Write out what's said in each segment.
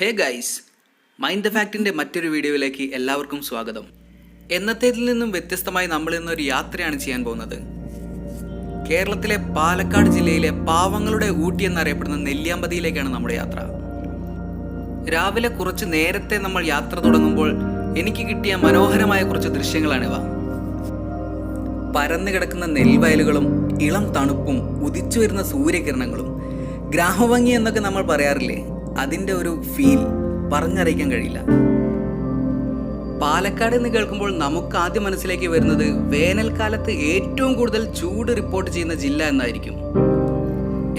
Hey guys mind the ഫാക്ടിന്റെ മറ്റൊരു വീഡിയോയിലേക്ക് എല്ലാവർക്കും സ്വാഗതം. എന്നത്തേതിൽ നിന്നും വ്യത്യസ്തമായി നമ്മൾ ഇന്നൊരു യാത്രയാണ് ചെയ്യാൻ പോകുന്നത്. കേരളത്തിലെ പാലക്കാട് ജില്ലയിലെ പാവങ്ങളുടെ ഊട്ടി എന്നറിയപ്പെടുന്ന നെല്ലിയാമ്പതിയിലേക്കാണ് നമ്മുടെ യാത്ര. രാവിലെ കുറച്ച് നേരത്തെ നമ്മൾ യാത്ര തുടങ്ങുമ്പോൾ എനിക്ക് കിട്ടിയ മനോഹരമായ കുറച്ച് ദൃശ്യങ്ങളാണിവ. പരന്നു കിടക്കുന്ന നെൽവയലുകളും ഇളം തണുപ്പും ഉദിച്ചു വരുന്ന സൂര്യകിരണങ്ങളും ഗ്രാമഭംഗി എന്നൊക്കെ നമ്മൾ പറയാറില്ലേ? അതിന്റെ ഒരു ഫീൽ പറഞ്ഞറിയിക്കാൻ കഴിയില്ല. പാലക്കാട് എന്ന് കേൾക്കുമ്പോൾ നമുക്ക് ആദ്യം മനസ്സിലേക്ക് വരുന്നത് വേനൽക്കാലത്ത് ഏറ്റവും കൂടുതൽ ചൂട് റിപ്പോർട്ട് ചെയ്യുന്ന ജില്ല എന്നായിരിക്കും.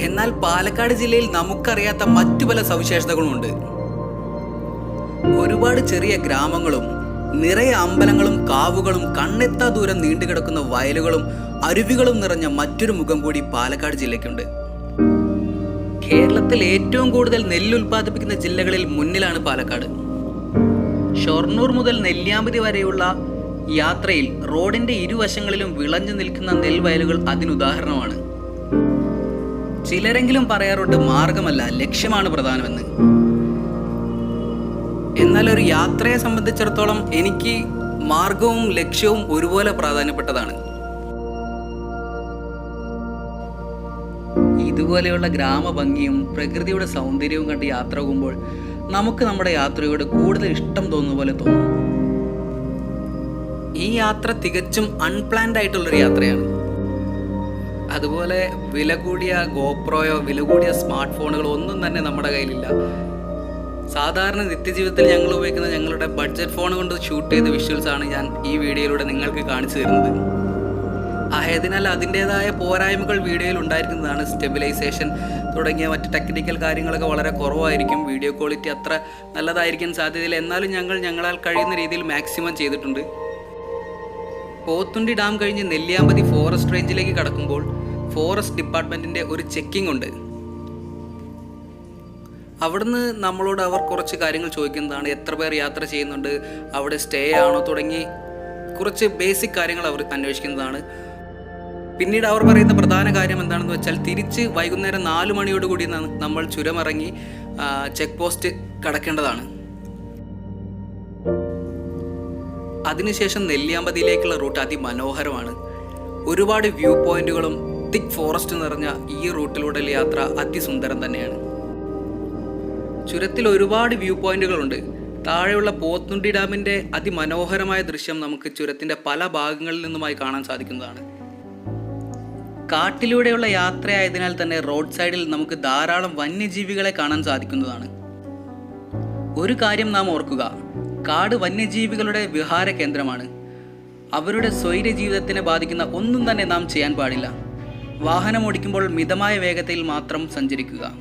എന്നാൽ പാലക്കാട് ജില്ലയിൽ നമുക്കറിയാത്ത മറ്റു പല സവിശേഷതകളുമുണ്ട് ഒരുപാട് ചെറിയ ഗ്രാമങ്ങളും നിറയെ അമ്പലങ്ങളും കാവുകളും കണ്ണെത്താ ദൂരം നീണ്ടുകിടക്കുന്ന വയലുകളും അരുവികളും നിറഞ്ഞ മറ്റൊരു മുഖം കൂടി പാലക്കാട് ജില്ലയ്ക്കുണ്ട്. കേരളത്തിൽ ഏറ്റവും കൂടുതൽ നെല്ല് ഉൽപ്പാദിപ്പിക്കുന്ന ജില്ലകളിൽ മുന്നിലാണ് പാലക്കാട്. ഷൊർണൂർ മുതൽ നെല്ലിയാമ്പതി വരെയുള്ള യാത്രയിൽ റോഡിന്റെ ഇരുവശങ്ങളിലും വിളഞ്ഞു നിൽക്കുന്ന നെൽവയലുകൾ അതിനുദാഹരണമാണ്. ചിലരെങ്കിലും പറയാറുണ്ട് മാർഗമല്ല ലക്ഷ്യമാണ് പ്രധാനമെന്ന്. എന്നാൽ ഒരു യാത്രയെ സംബന്ധിച്ചിടത്തോളം എനിക്ക് മാർഗവും ലക്ഷ്യവും ഒരുപോലെ പ്രാധാന്യപ്പെട്ടതാണ്. ഇതുപോലെയുള്ള ഗ്രാമഭംഗിയും പ്രകൃതിയുടെ സൗന്ദര്യവും കണ്ട് യാത്ര പോകുമ്പോൾ നമുക്ക് നമ്മുടെ യാത്രയോട് കൂടുതൽ ഇഷ്ടം തോന്നുന്ന പോലെ തോന്നും. ഈ യാത്ര തികച്ചും അൺപ്ലാൻഡ് ആയിട്ടുള്ളൊരു യാത്രയാണ്. അതുപോലെ വില കൂടിയ ഗോപ്രോയോ വില കൂടിയ സ്മാർട്ട് ഫോണുകളോ ഒന്നും തന്നെ നമ്മുടെ കയ്യിലില്ല. സാധാരണ നിത്യജീവിതത്തിൽ ഞങ്ങൾ ഉപയോഗിക്കുന്ന ഞങ്ങളുടെ ബഡ്ജറ്റ് ഫോൺ കൊണ്ട് ഷൂട്ട് ചെയ്ത വിഷ്വൽസ് ആണ് ഞാൻ ഈ വീഡിയോയിലൂടെ നിങ്ങൾക്ക് കാണിച്ചു തരുന്നത്. ആയതിനാൽ അതിന്റേതായ പോരായ്മകൾ വീഡിയോയിൽ ഉണ്ടായിരിക്കുന്നതാണ് സ്റ്റെബിലൈസേഷൻ. തുടങ്ങിയ മറ്റ് ടെക്നിക്കൽ കാര്യങ്ങളൊക്കെ വളരെ കുറവായിരിക്കും. വീഡിയോ ക്വാളിറ്റി അത്ര നല്ലതായിരിക്കാൻ സാധ്യതയില്ല. എന്നാലും ഞങ്ങൾ ഞങ്ങളാൽ കഴിയുന്ന രീതിയിൽ മാക്സിമം ചെയ്തിട്ടുണ്ട്. പോത്തുണ്ടി ഡാം കഴിഞ്ഞ് നെല്ലിയാമ്പതി ഫോറസ്റ്റ് റേഞ്ചിലേക്ക് കടക്കുമ്പോൾ ഫോറസ്റ്റ് ഡിപ്പാർട്ട്മെന്റിന്റെ ഒരു ചെക്കിംഗ് ഉണ്ട്. അവിടുന്ന് നമ്മളോട് അവർ കുറച്ച് കാര്യങ്ങൾ ചോദിക്കുന്നതാണ്. എത്ര പേർ യാത്ര ചെയ്യുന്നുണ്ട് അവിടെ സ്റ്റേ ആണോ തുടങ്ങി കുറച്ച് ബേസിക് കാര്യങ്ങൾ അവർ അന്വേഷിക്കുന്നതാണ്. പിന്നീട് അവർ പറയുന്ന പ്രധാന കാര്യം എന്താണെന്ന് വെച്ചാൽ തിരിച്ച് വൈകുന്നേരം നാല് മണിയോടുകൂടി നമ്മൾ ചുരമിറങ്ങി ചെക്ക് പോസ്റ്റ് കടക്കേണ്ടതാണ്. അതിനുശേഷം നെല്ലിയാമ്പതിയിലേക്കുള്ള റൂട്ട് അതിമനോഹരമാണ്. ഒരുപാട് വ്യൂ പോയിന്റുകളും തിക് ഫോറസ്റ്റ് നിറഞ്ഞ ഈ റൂട്ടിലൂടെയുള്ള യാത്ര അതിസുന്ദരം തന്നെയാണ്. ചുരത്തിൽ ഒരുപാട് വ്യൂ പോയിന്റുകളുണ്ട്. താഴെയുള്ള പോത്തുണ്ടി ഡാമിന്റെ അതിമനോഹരമായ ദൃശ്യം നമുക്ക് ചുരത്തിന്റെ പല ഭാഗങ്ങളിൽ നിന്നുമായി കാണാൻ സാധിക്കുന്നതാണ്. കാട്ടിലൂടെയുള്ള യാത്രയായതിനാൽ തന്നെ റോഡ് സൈഡിൽ നമുക്ക് ധാരാളം വന്യജീവികളെ കാണാൻ സാധിക്കുന്നതാണ്. ഒരു കാര്യം നാം ഓർക്കുക കാട് വന്യജീവികളുടെ വിഹാര കേന്ദ്രമാണ്. അവരുടെ സ്വൈര്യ ജീവിതത്തിനെ ബാധിക്കുന്ന ഒന്നും തന്നെ നാം ചെയ്യാൻ പാടില്ല. വാഹനം ഓടിക്കുമ്പോൾ മിതമായ വേഗതയിൽ മാത്രം സഞ്ചരിക്കുക.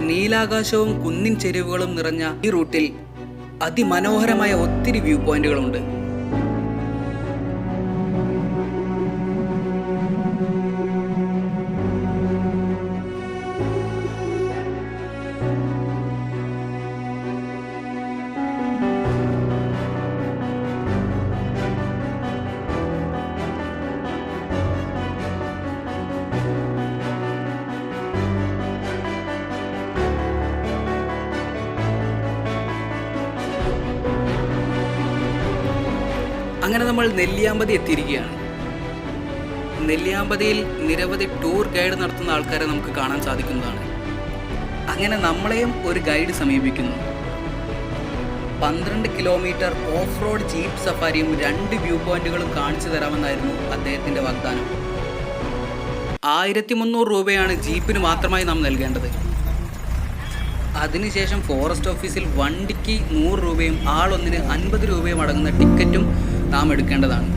നീലാകാശവും കുന്നിൻ ചെരുവുകളും നിറഞ്ഞ ഈ റൂട്ടിൽ അതിമനോഹരമായ ഒത്തിരി വ്യൂ പോയിന്റുകളുണ്ട്. അങ്ങനെ നമ്മൾ നെല്ലിയാമ്പതി എത്തിയിരിക്കുകയാണ്. നെല്ലിയാമ്പതിയിൽ നിരവധി ടൂർ ഗൈഡ് നടത്തുന്ന ആൾക്കാരെ നമുക്ക് കാണാൻ സാധിക്കുന്നതാണ്. അങ്ങനെ നമ്മളെയും ഒരു ഗൈഡ് സമീപിക്കുന്നു. പന്ത്രണ്ട് കിലോമീറ്റർ ഓഫ് റോഡ് ജീപ്പ് സഫാരിയും രണ്ട് വ്യൂ പോയിന്റുകളും കാണിച്ചു തരാമെന്നായിരുന്നു അദ്ദേഹത്തിന്റെ വാഗ്ദാനം. ആയിരത്തി മുന്നൂറ് രൂപയാണ് ജീപ്പിന് മാത്രമായി നാം നൽകേണ്ടത്. അതിനുശേഷം ഫോറസ്റ്റ് ഓഫീസിൽ വണ്ടിക്ക് നൂറ് രൂപയും ആളൊന്നിന് അൻപത് രൂപയും അടങ്ങുന്ന ടിക്കറ്റും നാം എടുക്കേണ്ടതാണ്.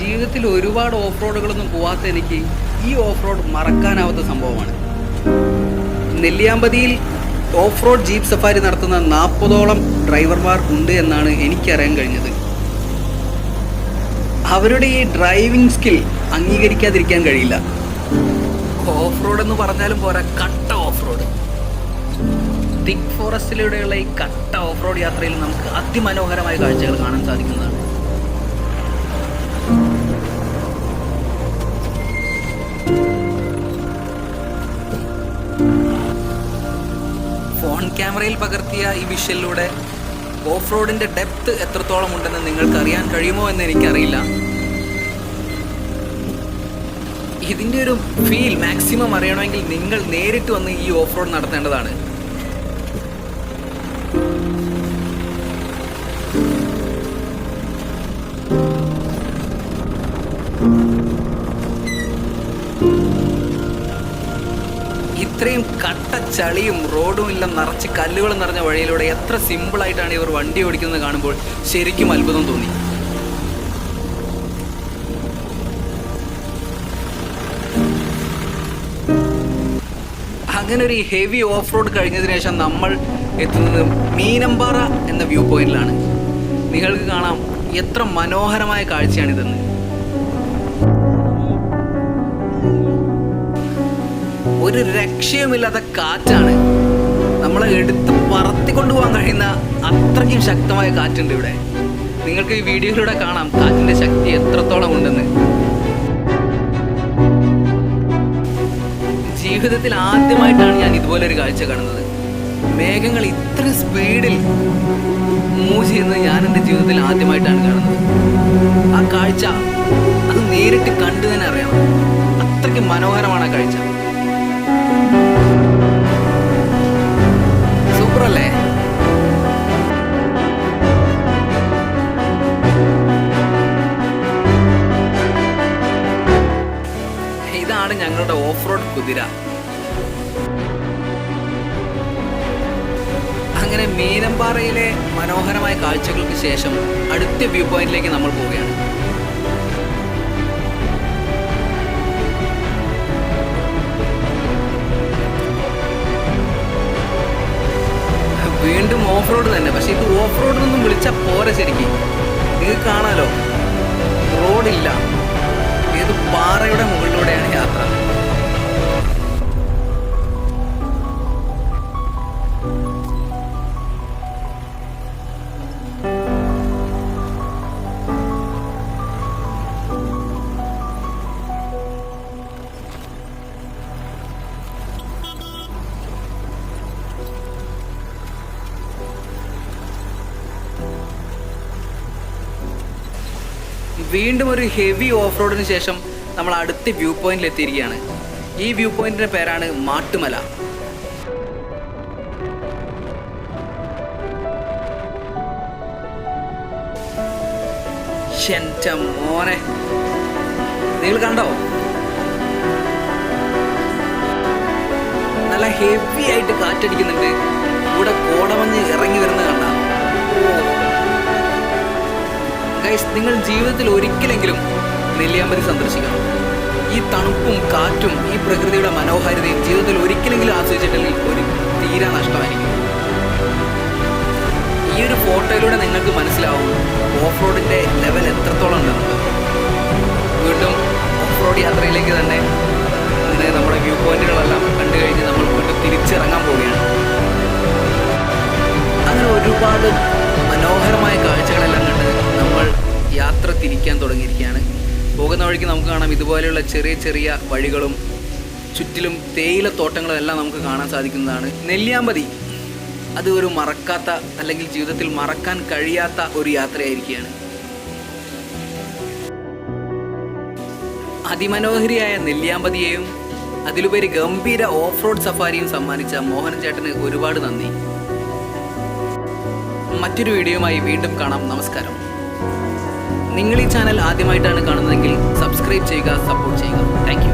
ജീവിതത്തിൽ ഒരുപാട് ഓഫ് റോഡുകളൊന്നും പോവാത്ത എനിക്ക് ഈ ഓഫ് റോഡ് മറക്കാനാവാത്ത സംഭവമാണ്. നെല്ലിയാമ്പതിയിൽ ഓഫ് റോഡ് ജീപ്പ് സഫാരി നടത്തുന്ന നാൽപ്പതോളം ഡ്രൈവർമാർ ഉണ്ട് എന്നാണ് എനിക്കറിയാൻ കഴിഞ്ഞത്. അവരുടെ ഈ ഡ്രൈവിംഗ് സ്കിൽ അംഗീകരിക്കാതിരിക്കാൻ കഴിയില്ല. ഓഫ് റോഡ് എന്ന് പറഞ്ഞാലും പോരാ കട്ട തിക് ഫോറസ്റ്റിലൂടെയുള്ള ഈ കട്ട ഓഫ് റോഡ് യാത്രയിൽ നമുക്ക് അതിമനോഹരമായ കാഴ്ചകൾ കാണാൻ സാധിക്കുന്നതാണ്. ഫോൺ ക്യാമറയിൽ പകർത്തിയ ഈ വിഷലിലൂടെ ഓഫ് റോഡിന്റെ ഡെപ്ത് എത്രത്തോളം ഉണ്ടെന്ന് നിങ്ങൾക്ക് അറിയാൻ കഴിയുമോ എന്ന് എനിക്കറിയില്ല. ഇതിന്റെ ഒരു ഫീൽ മാക്സിമം അറിയണമെങ്കിൽ നിങ്ങൾ നേരിട്ട് വന്ന് ഈ ഓഫ് റോഡ് നടത്തേണ്ടതാണ്. ഇത്രയും കട്ട ചളിയും റോഡും ഇല്ല നിറച്ച് കല്ലുകളും നിറഞ്ഞ വഴിയിലൂടെ എത്ര സിമ്പിളായിട്ടാണ് ഇവർ വണ്ടി ഓടിക്കുന്നത് കാണുമ്പോൾ ശരിക്കും അത്ഭുതം തോന്നി. അങ്ങനെ ഒരു ഹെവി ഓഫ് റോഡ് കഴിഞ്ഞതിന് ശേഷം നമ്മൾ എത്തുന്നത് മീനമ്പാറ എന്ന വ്യൂ പോയിന്റിലാണ് നിങ്ങൾക്ക് കാണാം എത്ര മനോഹരമായ കാഴ്ചയാണിതെന്ന് ഒരു രക്ഷയുമില്ലാത്ത കാറ്റാണ്. നമ്മളെ എടുത്ത് പറത്തിക്കൊണ്ടു പോകാൻ കഴിയുന്ന അത്രയ്ക്കും ശക്തമായ കാറ്റുണ്ട് ഇവിടെ. നിങ്ങൾക്ക് ഈ വീഡിയോയിലൂടെ കാണാം കാറ്റിന്റെ ശക്തി എത്രത്തോളം ഉണ്ടെന്ന്. ജീവിതത്തിൽ ആദ്യമായിട്ടാണ് ഞാൻ ഇതുപോലൊരു കാഴ്ച കാണുന്നത്. മേഘങ്ങൾ ഇത്ര സ്പീഡിൽ മൂവ് ചെയ്യുന്നത് ഞാൻ എന്റെ ജീവിതത്തിൽ ആദ്യമായിട്ടാണ് കാണുന്നത്. ആ കാഴ്ച അത് നേരിട്ട് കണ്ടു തന്നെ അറിയാം. അത്രയ്ക്ക് മനോഹരമാണ് ആ കാഴ്ച. ഇതാണ് ഞങ്ങളുടെ ഓഫ് റോഡ് കുതിര. അങ്ങനെ മീനമ്പാറയിലെ മനോഹരമായ കാഴ്ചകൾക്ക് ശേഷം അടുത്ത വ്യൂ പോയിന്റിലേക്ക് നമ്മൾ പോവുകയാണ്. വീണ്ടും ഓഫ് റോഡ് തന്നെ. പക്ഷെ ഇത് ഓഫ് റോഡ് ഒന്നും വിളിച്ചാൽ പോരെ ശരിക്കും. നിങ്ങൾക്ക് കാണാലോ? റോഡില്ല. ഇത് പാറയുടെ മുകളിലൂടെയാണ് യാത്ര. വീണ്ടും ഒരു ഹെവി ഓഫ് റോഡിന് ശേഷം നമ്മൾ അടുത്ത വ്യൂ പോയിന്റിൽ എത്തിയിരിക്കുകയാണ്. ഈ വ്യൂ പോയിന്റിന്റെ പേരാണ് മാട്ടുമല. മോനെ. നിങ്ങൾ കണ്ടോ? നല്ല ഹെവി ആയിട്ട് കാറ്റടിക്കുന്നുണ്ട്. ഇവിടെ കോടമഞ്ഞ് ഇറങ്ങി വരുന്നത് കണ്ട. ഗൈസ് നിങ്ങൾ ജീവിതത്തിൽ ഒരിക്കലെങ്കിലും നെല്ലിയാമ്പതി സന്ദർശിക്കണം. ഈ തണുപ്പും കാറ്റും ഈ പ്രകൃതിയുടെ മനോഹാരിതയും ജീവിതത്തിൽ ഒരിക്കലെങ്കിലും ആസ്വദിച്ചിട്ടില്ലെങ്കിൽ ഒരു തീരാ നഷ്ടമായിരിക്കും. ഈ ഒരു ഫോട്ടോയിലൂടെ നിങ്ങൾക്ക് മനസ്സിലാവും ഓഫ് റോഡിന്റെ ലെവൽ എത്രത്തോളം ഉണ്ടെന്നുള്ളത്. കാണാം ഇതുപോലെയുള്ള ചെറിയ ചെറിയ വഴികളും ചുറ്റിലും തേയില തോട്ടങ്ങളും എല്ലാം നമുക്ക് കാണാൻ സാധിക്കുന്നതാണ്. നെല്ലിയാമ്പതി അത് ഒരു മറക്കാത്ത അല്ലെങ്കിൽ ജീവിതത്തിൽ മറക്കാൻ കഴിയാത്ത ഒരു യാത്രയായിരിക്കുകയാണ്. അതിമനോഹരിയായ നെല്ലിയാമ്പതിയെയും അതിലുപരി ഗംഭീര ഓഫ് റോഡ് സഫാരിയും സമ്മാനിച്ച മോഹനൻ ചേട്ടന് ഒരുപാട് നന്ദി. മറ്റൊരു വീഡിയോയുമായി വീണ്ടും കാണാം. നമസ്കാരം. നിങ്ങൾ ഈ ചാനൽ ആദ്യമായിട്ടാണ് കാണുന്നതെങ്കിൽ സബ്സ്ക്രൈബ് ചെയ്യുക സപ്പോർട്ട് ചെയ്യുക. താങ്ക്